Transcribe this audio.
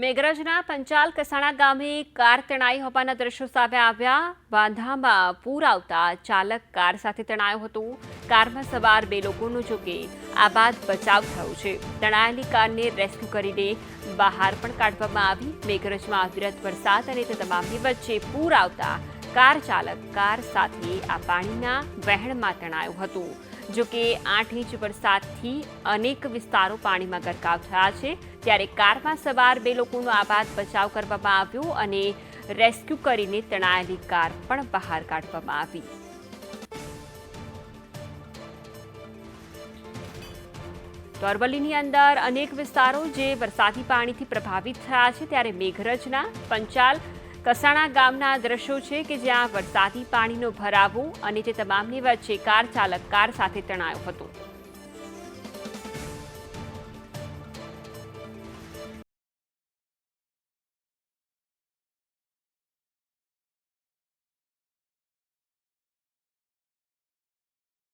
મેઘરજના પંચાલ કસાણા ગામે કાર તણાઈ હોવાના દ્રશ્યો સામે આવ્યા. વાંધામાં પૂર આવતા ચાલક કાર સાથે તણાયો હતો. કારમાં સવાર બે લોકોનું જોકે આ બાદ બચાવ થયો છે. તણાયેલી કારને રેસ્ક્યુ કરીને બહાર પણ કાઢવામાં આવી. મેઘરજમાં અવિરત વરસાદ અને તે તમામની વચ્ચે પૂર આવતા કાર ચાલક કાર સાથે આ પાણીના વહેણમાં તણાયો હતો. જો કે આઠ ઇંચ વરસાદથી અનેક વિસ્તારો પાણીમાં ગરકાવ થયા છે. ત્યારે કારમાં સવાર બે લોકોનો આબાદ બચાવ કરવામાં આવ્યો અને રેસ્ક્યુ કરીને તણાયેલી કાર પણ બહાર કાઢવામાં આવી. તો અરવલ્લીની અંદર અનેક વિસ્તારો જે વરસાદી પાણીથી પ્રભાવિત થયા છે, ત્યારે મેઘરજના, પંચાલ કસાણા ગામના દ્રશ્યો છે કે જ્યાં વરસાદી પાણીનો ભરાવો અને તે તમામની વચ્ચે કાર ચાલક કાર સાથે તણાયો હતો.